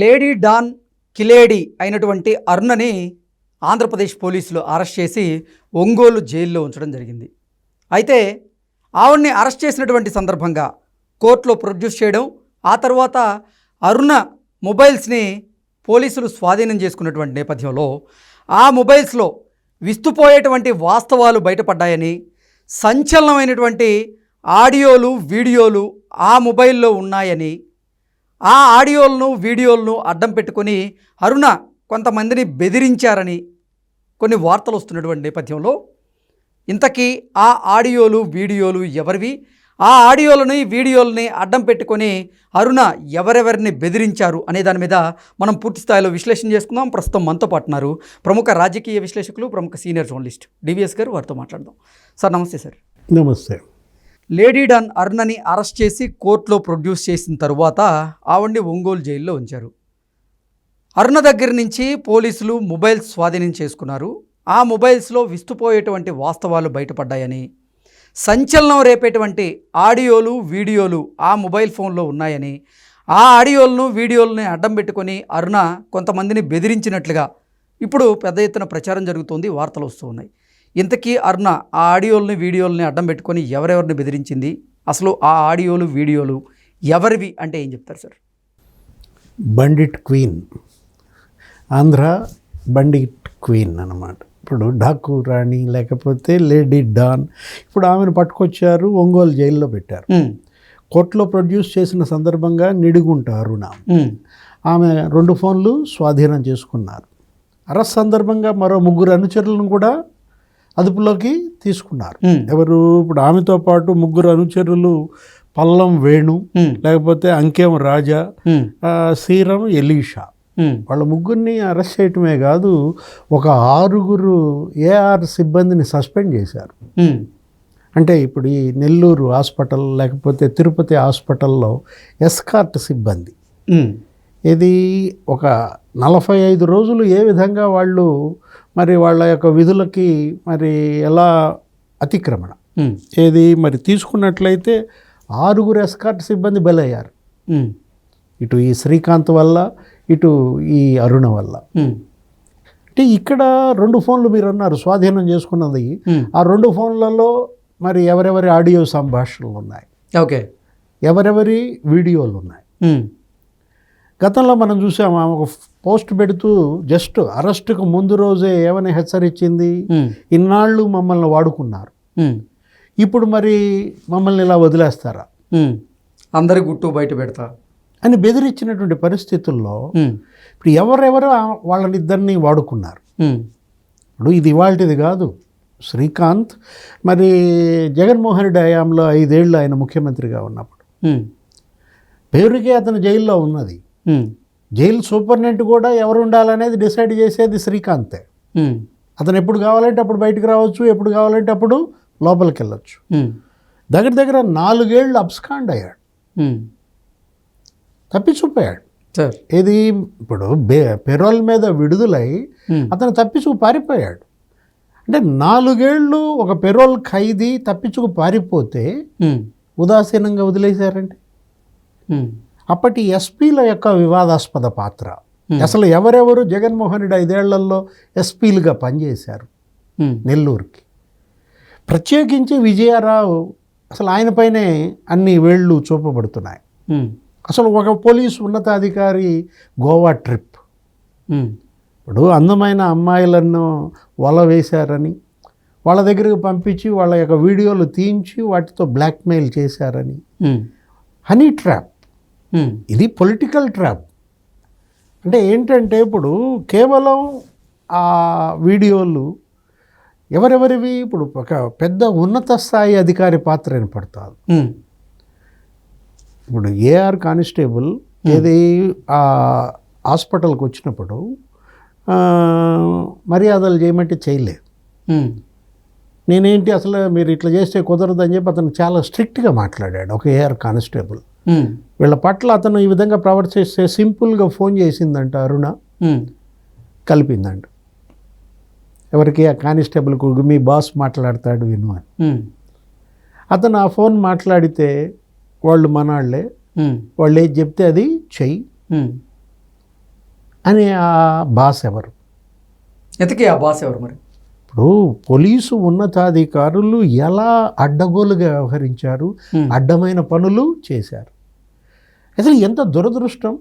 Lady don కిలేడి అయినటువంటి అరుణని ఆంధ్రప్రదేశ్ పోలీసులు arrest చేసి ఒంగోలు జైల్లో ఉంచడం జరిగింది. అయితే ఆవిడ్ని అరెస్ట్ చేసినటువంటి సందర్భంగా కోర్టులో ప్రొడ్యూస్ చేయడం ఆ తర్వాత అరుణ మొబైల్స్ని పోలీసులు స్వాధీనం చేసుకున్నటువంటి నేపథ్యంలో ఆ మొబైల్స్లో విస్తుపోయేటువంటి వాస్తవాలు బయటపడ్డాయని సంచలనమైనటువంటి ఆడియోలు వీడియోలు ఆ మొబైల్లో ఉన్నాయని ఆ ఆడియోలను వీడియోలను అడ్డం పెట్టుకొని అరుణ కొంతమందిని బెదిరించారని కొన్ని వార్తలు వస్తున్నటువంటి నేపథ్యంలో ఇంతకీ ఆ ఆడియోలు వీడియోలు ఎవరివి? ఆ ఆడియోలని వీడియోలని అడ్డం పెట్టుకొని అరుణ ఎవరెవరిని బెదిరించారు అనే దాని మీద మనం పూర్తి స్థాయిలో విశ్లేషణ చేసుకుందాం. ప్రస్తుతం మనతో పాటున్నారు ప్రముఖ రాజకీయ విశ్లేషకులు ప్రముఖ సీనియర్ జర్నలిస్ట్ డివిఎస్ గారు. వారితో మాట్లాడదాం. సార్ నమస్తే సార్. నమస్తే. లేడీ డాన్ అరుణని అరెస్ట్ చేసి కోర్టులో ప్రొడ్యూస్ చేసిన తరువాత ఆవిడ్ని ఒంగోలు జైల్లో ఉంచారు. అరుణ దగ్గర నుంచి పోలీసులు మొబైల్స్ స్వాధీనం చేసుకున్నారు. ఆ మొబైల్స్లో విస్తుపోయేటువంటి వాస్తవాలు బయటపడ్డాయని సంచలనం రేపేటువంటి ఆడియోలు వీడియోలు ఆ మొబైల్ ఫోన్లో ఉన్నాయని ఆ ఆడియోలను వీడియోలని అడ్డం పెట్టుకొని అరుణ కొంతమందిని బెదిరించినట్లుగా ఇప్పుడు పెద్ద ఎత్తున ప్రచారం జరుగుతోంది వార్తలు వస్తూ ఉన్నాయి. ఇంతకీ అరుణ ఆ ఆడియోలని వీడియోలని అడ్డం పెట్టుకొని ఎవరెవరిని బెదిరించింది? అసలు ఆ ఆడియోలు వీడియోలు ఎవరివి అంటే ఏం చెప్తారు sir? Bandit queen. Andhra bandit queen అన్నమాట. ఇప్పుడు డాకు రాణి లేకపోతే లేడీ డాన్. ఇప్పుడు ఆమెను పట్టుకొచ్చారు ఒంగోలు జైల్లో పెట్టారు. కోర్టులో ప్రొడ్యూస్ చేసిన సందర్భంగా నిడుగుంట అరుణ. ఆమె రెండు ఫోన్లు స్వాధీనం చేసుకున్నారు. అరెస్ట్ సందర్భంగా మరో ముగ్గురు అనుచరులను కూడా అదుపులోకి తీసుకున్నారు. ఎవరు? ఇప్పుడు ఆమెతో పాటు ముగ్గురు అనుచరులు పల్లం వేణు లేకపోతే అంకెం రాజా సీరం ఎలీషా. వాళ్ళ ముగ్గురిని అరెస్ట్ చేయటమే కాదు ఒక ఆరుగురు ఏఆర్ సిబ్బందిని సస్పెండ్ చేశారు. అంటే ఇప్పుడు ఈ నెల్లూరు హాస్పిటల్ లేకపోతే తిరుపతి హాస్పిటల్లో ఎస్కార్ట్ సిబ్బంది. ఇది ఒక నలభై ఐదు రోజులు ఏ విధంగా వాళ్ళు మరి వాళ్ళ యొక్క విధులకి మరి ఎలా అతిక్రమణ? ఏది? మరి తీసుకున్నట్లయితే ఆరుగురు ఎస్కార్ట్ సిబ్బంది బలయ్యారు. ఇటు ఈ శ్రీకాంత్ వల్ల ఇటు ఈ అరుణ వల్ల. అంటే ఇక్కడ రెండు ఫోన్లు మీరు అన్నారు స్వాధీనం చేసుకున్నది. ఆ రెండు ఫోన్లలో మరి ఎవరెవరి ఆడియో సంభాషణలు ఉన్నాయి? ఓకే. ఎవరెవరి వీడియోలు ఉన్నాయి? గతంలో మనం చూసాము ఆమె ఒక పోస్ట్ పెడుతూ జస్ట్ అరెస్టుకు ముందు రోజే ఏమని హెచ్చరించింది ఇన్నాళ్ళు మమ్మల్ని వాడుకున్నారు. ఇప్పుడు మరి మమ్మల్ని ఇలా వదిలేస్తారా. అందరి గుట్టు బయట పెడతా. అని బెదిరించినటువంటి పరిస్థితుల్లో ఇప్పుడు ఎవరెవరు వాళ్ళనిద్దరిని వాడుకున్నారు. ఇప్పుడు ఇది ఇవాళది కాదు. శ్రీకాంత్ మరి జగన్మోహన్ రెడ్డి హయాంలో ఐదేళ్ళు ఆయన ముఖ్యమంత్రిగా ఉన్నప్పుడు. పేరుకే అతను జైల్లో ఉన్నది. జైలు సూపరింటెండెంట్ కూడా ఎవరు ఉండాలనేది డిసైడ్ చేసేది శ్రీకాంతే. అతను ఎప్పుడు కావాలంటే అప్పుడు బయటకు రావచ్చు ఎప్పుడు కావాలంటే అప్పుడు లోపలికి వెళ్ళొచ్చు. దగ్గర దగ్గర నాలుగేళ్ళు అబ్స్కాండ్ అయ్యాడు. సార్. ఇది ఇప్పుడు పెరోల్ మీద విడుదలై అతను తప్పించుకు పారిపోయాడు. అంటే నాలుగేళ్ళు ఒక పెరోల్ ఖైదీ తప్పించుకు పారిపోతే ఉదాసీనంగా వదిలేశారండి. అప్పటి ఎస్పీల యొక్క వివాదాస్పద పాత్ర. అసలు ఎవరెవరు జగన్మోహన్ రెడ్డి ఐదేళ్ళలో ఎస్పీలుగా పనిచేశారు? నెల్లూరుకి. ప్రత్యేకించి విజయారావు అసలు ఆయనపైనే అన్ని వేళ్ళు చూపబడుతున్నాయి. అసలు ఒక పోలీసు ఉన్నతాధికారి గోవా ట్రిప్. ఇప్పుడు అందమైన అమ్మాయిలను వల వేశారని వాళ్ళ దగ్గరికి పంపించి వాళ్ళ యొక్క వీడియోలు తీయించి వాటితో బ్లాక్మెయిల్ చేశారని. Honey trap. ఇది పొలిటికల్ ట్రాప్ అంటే ఏంటంటే ఇప్పుడు కేవలం ఆ వీడియోలు ఎవరెవరివి? ఇప్పుడు ఒక పెద్ద ఉన్నత స్థాయి అధికారి పాత్ర ఏర్పడుతుంది ఉమ్, ఇప్పుడు ఏఆర్ కానిస్టేబుల్ ఏది ఆ హాస్పిటల్కి వచ్చినప్పుడు మర్యాదలు చేయమంటే చేయలేదు. నేనేంటి అసలు మీరు ఇట్లా చేస్తే కుదరదు అని చెప్పి అతను చాలా స్ట్రిక్ట్గా మాట్లాడాడు ఒక ఏఆర్ కానిస్టేబుల్. వీళ్ళ పట్ల అతను ఈ విధంగా ప్రవర్తిస్తే సింపుల్గా ఫోన్ చేసిందంట అరుణ. ఉమ్, కలిపిందంట. ఎవరికి? ఆ కానిస్టేబుల్కు మీ బాస్ మాట్లాడతాడు విను అని. ఉమ్, అతను ఆ ఫోన్ మాట్లాడితే వాళ్ళు మనాళ్ళే ఉమ్, వాళ్ళు ఏది చెప్తే అది చెయ్యి. అని ఆ బాస్ ఎవరు? ఎతకి ఆ బాస్ ఎవరు మరి? ఇప్పుడు పోలీసు ఉన్నతాధికారులు ఎలా అడ్డగోలుగా వ్యవహరించారు Hmm. అడ్డమైన పనులు చేశారు. అసలు ఎంత దురదృష్టం?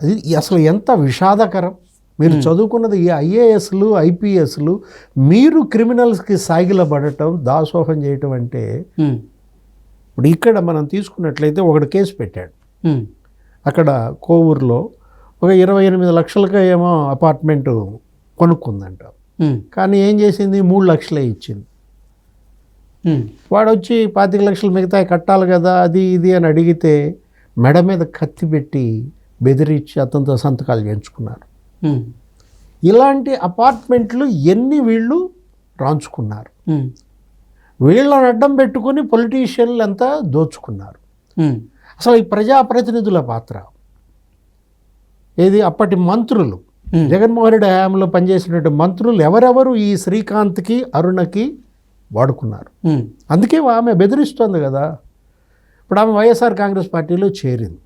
అది అసలు ఎంత విషాదకరం? మీరు చదువుకున్నది ఈ ఐఏఎస్లు ఐపీఎస్లు మీరు క్రిమినల్స్కి సాగిలబడటం దాసోహం చేయటం అంటే ఇప్పుడు ఇక్కడ మనం తీసుకున్నట్లయితే ఒకడు కేసు పెట్టాడు. అక్కడ కోవూరులో ఒక ఇరవై ఎనిమిది లక్షలకి ఏమో అపార్ట్మెంట్ కొనుక్కుందంట. కానీ ఏం చేసింది? మూడు లక్షలే ఇచ్చింది. వాడు వచ్చి పాతిక లక్షలు మిగతా కట్టాలి కదా అది ఇది అని అడిగితే మెడ మీద కత్తి పెట్టి బెదిరించి అతనితో సంతకాలు చేయించుకున్నారు. ఇలాంటి అపార్ట్మెంట్లు ఎన్ని వీళ్ళు రాంచుకున్నారు. వీళ్ళని అడ్డం పెట్టుకుని పొలిటీషియన్లు అంతా దోచుకున్నారు. అసలు ఈ ప్రజాప్రతినిధుల పాత్ర ఏది? అప్పటి మంత్రులు. జగన్మోహన్ రెడ్డి హయాంలో పనిచేసినటువంటి మంత్రులు ఎవరెవరు ఈ శ్రీకాంత్కి అరుణకి వాడుకున్నారు. అందుకే ఆమె బెదిరిస్తోంది కదా. ఇప్పుడు ఆమె వైఎస్ఆర్ కాంగ్రెస్ పార్టీలో చేరింది.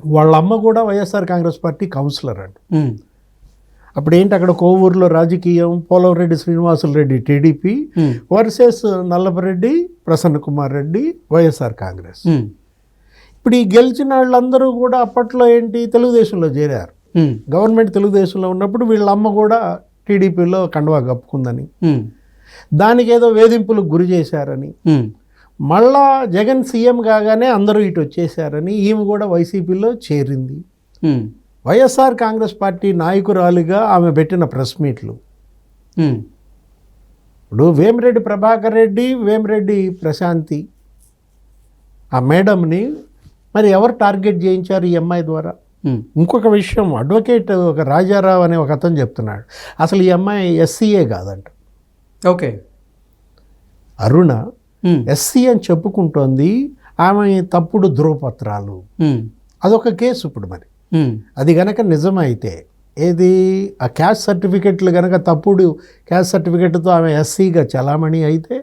వాళ్ళ అమ్మ కూడా వైఎస్ఆర్ కాంగ్రెస్ పార్టీ కౌన్సిలర్ ఉమ్, అప్పుడు ఏంటి అక్కడ కోవూరులో రాజకీయం పోలవరెడ్డి శ్రీనివాసులు రెడ్డి టీడీపీ వర్సెస్ నల్లపరెడ్డి ప్రసన్న కుమార్ రెడ్డి వైఎస్ఆర్ కాంగ్రెస్. ఇప్పుడు ఈ గెలిచిన వాళ్ళందరూ కూడా అప్పట్లో ఏంటి తెలుగుదేశంలో చేరారు. గవర్నమెంట్ తెలుగుదేశంలో ఉన్నప్పుడు వీళ్ళ అమ్మ కూడా టీడీపీలో కండువా కప్పుకుందని. దానికి ఏదో వేధింపులకు గురి చేశారని. మళ్ళా జగన్ సీఎం కాగానే అందరూ ఇటు వచ్చేసారని ఈమె కూడా వైసీపీలో చేరింది. వైఎస్ఆర్ కాంగ్రెస్ పార్టీ నాయకురాలిగా ఆమె పెట్టిన ప్రెస్ మీట్లు. ఇప్పుడు వేమిరెడ్డి ప్రభాకర్ రెడ్డి వేమిరెడ్డి ప్రశాంతి. ఆ మేడంని మరి ఎవరు టార్గెట్ చేయించారు ఈ అమ్మాయి ద్వారా? ఇంకొక విషయం అడ్వకేట్ ఒక రాజారావు అనే ఒక అతను చెప్తున్నాడు. అసలు ఈ అమ్మాయి ఎస్సీఏ కాదంట. ఓకే. అరుణ ఎస్సీ అని చెప్పుకుంటోంది. ఆమె తప్పుడు ధృవపత్రాలు. ఉమ్, అదొక కేసు ఇప్పుడు మరి. ఉమ్, అది గనక నిజమైతే ఏది? ఆ క్యాస్ట్ సర్టిఫికెట్లు గనక తప్పుడు క్యాస్ట్ సర్టిఫికెట్తో ఆమె ఎస్సీగా చలామణి అయితే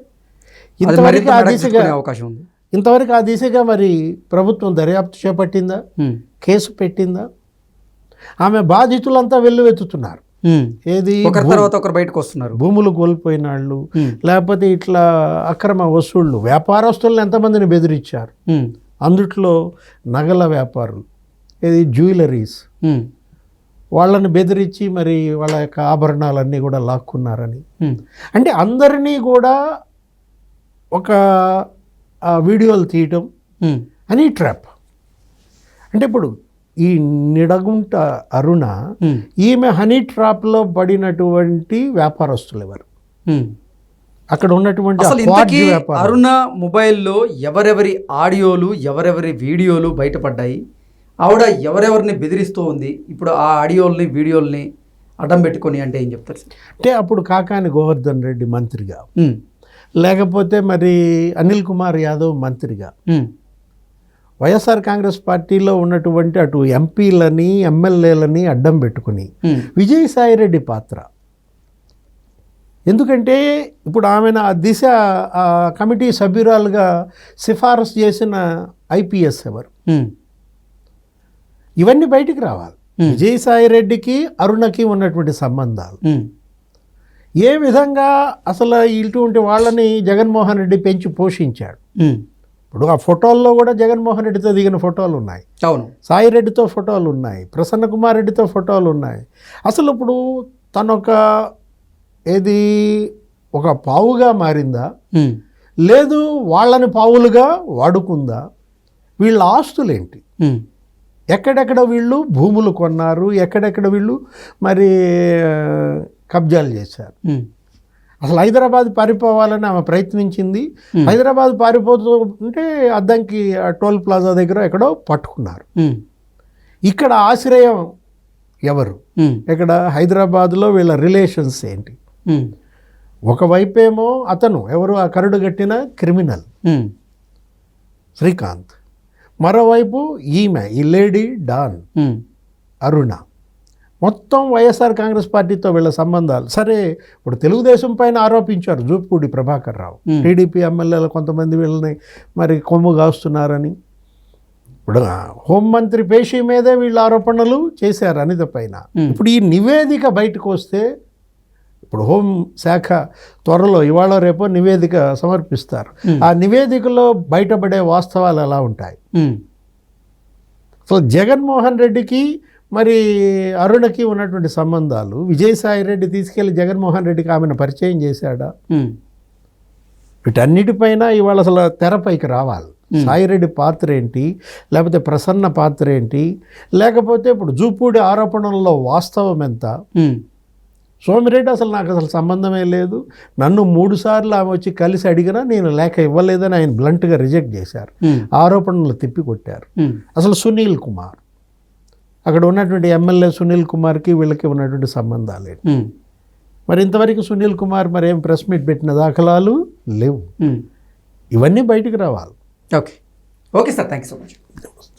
ఇంతవరకు ఆ దిశగా అవకాశం ఉంది. ఇంతవరకు ఆ దిశగా మరి ప్రభుత్వం దర్యాప్తు చేపట్టిందా? కేసు పెట్టిందా? ఆమె బాధితులంతా వెల్లువెత్తుతున్నారు. ఏది? ఒకరి తర్వాత ఒకరు బయటకు వస్తున్నారు. భూములు కోల్పోయిన వాళ్ళు లేకపోతే ఇట్లా అక్రమ వసూళ్ళు వ్యాపారస్తులను ఎంతమందిని బెదిరించారు? అందుట్లో నగల వ్యాపారులు ఇది జ్యువెలరీస్. వాళ్ళని బెదిరించి మరి వాళ్ళ యొక్క ఆభరణాలన్నీ కూడా లాక్కున్నారని. అంటే అందరినీ కూడా ఒక వీడియోలు తీయటం అని ట్రాప్. అంటే ఇప్పుడు ఈ నిడగుంట అరుణ ఈమె హనీ ట్రాప్లో పడినటువంటి వ్యాపారస్తులు ఎవరు. అక్కడ ఉన్నటువంటి అరుణ మొబైల్లో ఎవరెవరి ఆడియోలు ఎవరెవరి వీడియోలు బయటపడ్డాయి? ఆవిడ ఎవరెవరిని బెదిరిస్తూ ఉంది? ఇప్పుడు ఆ ఆడియోల్ని వీడియోల్ని అడ్డం పెట్టుకొని అంటే ఏం చెప్తారు అంటే అప్పుడు కాకాని గోవర్ధన్ రెడ్డి మంత్రిగా. లేకపోతే మరి అనిల్ కుమార్ యాదవ్ మంత్రిగా. వైఎస్ఆర్ కాంగ్రెస్ పార్టీలో ఉన్నటువంటి అటు ఎంపీలని ఎమ్మెల్యేలని అడ్డం పెట్టుకుని విజయసాయిరెడ్డి పాత్ర. ఎందుకంటే ఇప్పుడు ఆమెను ఆ దిశ కమిటీ సభ్యురాలుగా సిఫారసు చేసిన ఐపీఎస్ ఎవరు? ఇవన్నీ బయటికి రావాలి. విజయసాయిరెడ్డికి అరుణకి ఉన్నటువంటి సంబంధాలు. ఏ విధంగా అసలు ఇటువంటి వాళ్ళని జగన్మోహన్ రెడ్డి పెంచి పోషించాడు? ఇప్పుడు ఆ ఫోటోల్లో కూడా జగన్మోహన్ రెడ్డితో దిగిన ఫోటోలు ఉన్నాయి. అవును. సాయిరెడ్డితో ఫోటోలు ఉన్నాయి. ప్రసన్న కుమార్ రెడ్డితో ఫోటోలు ఉన్నాయి. అసలు ఇప్పుడు తను ఒక ఏది ఒక పావుగా మారిందా? లేదు వాళ్ళని పావులుగా వాడుకుందా? వీళ్ళ ఆస్తులేంటి? ఎక్కడెక్కడ వీళ్ళు భూములు కొన్నారు? ఎక్కడెక్కడ వీళ్ళు మరి కబ్జాలు చేశారు? అసలు హైదరాబాద్ పారిపోవాలని ఆమె ప్రయత్నించింది. Hmm. పారిపోతూ ఉంటే అద్దంకి ఆ టోల్ ప్లాజా దగ్గర ఎక్కడో పట్టుకున్నారు. ఇక్కడ ఆశ్రయం ఎవరు? ఇక్కడ హైదరాబాద్లో వీళ్ళ రిలేషన్స్ ఏంటి? ఒకవైపేమో అతను ఎవరు ఆ కరుడు కట్టిన క్రిమినల్? శ్రీకాంత్. మరోవైపు ఈమె ఈ లేడీ డాన్ అరుణ. మొత్తం వైఎస్ఆర్ కాంగ్రెస్ పార్టీతో వీళ్ళ సంబంధాలు. సరే ఇప్పుడు తెలుగుదేశం పైన ఆరోపించారు జూపూడి ప్రభాకర్ రావు. టీడీపీ ఎమ్మెల్యేలు కొంతమంది వీళ్ళని మరి కొమ్ము కాస్తున్నారని. ఇప్పుడు హోంమంత్రి పేషి మీదే వీళ్ళు ఆరోపణలు చేశారు అనిత పైన. ఇప్పుడు ఈ నివేదిక బయటకు వస్తే ఇప్పుడు హోం శాఖ త్వరలో ఇవాళ రేపో నివేదిక సమర్పిస్తారు. ఆ నివేదికలో బయటపడే వాస్తవాలు ఎలా ఉంటాయి? సో జగన్మోహన్ రెడ్డికి మరి అరుణకి ఉన్నటువంటి సంబంధాలు విజయసాయి రెడ్డి తీసుకెళ్ళి జగన్మోహన్ రెడ్డికి ఆమెను పరిచయం చేశాడా? వీటన్నిటిపైన ఇవాళ అసలు తెరపైకి రావాలి. సాయిరెడ్డి పాత్ర ఏంటి? లేకపోతే ప్రసన్న పాత్ర ఏంటి? లేకపోతే ఇప్పుడు జూపూడి ఆరోపణల్లో వాస్తవం ఎంత? సోమిరెడ్డి అసలు నాకు అసలు సంబంధమే లేదు. నన్ను మూడు సార్లు ఆమె వచ్చి కలిసి అడిగినా నేను లేఖ ఇవ్వలేదని ఆయన బ్లంట్గా రిజెక్ట్ చేశారు. ఆరోపణలు తిప్పికొట్టారు. అసలు సునీల్ కుమార్. అక్కడ ఉన్నటువంటి ఎమ్మెల్యే సునీల్ కుమార్కి వీళ్ళకి ఉన్నటువంటి సంబంధాలు మరి ఇంతవరకు సునీల్ కుమార్ మరి ఏం ప్రెస్ మీట్ పెట్టిన దాఖలాలు లేవు. ఇవన్నీ బయటికి రావాలి. Okay. Okay sir. Thank you so much.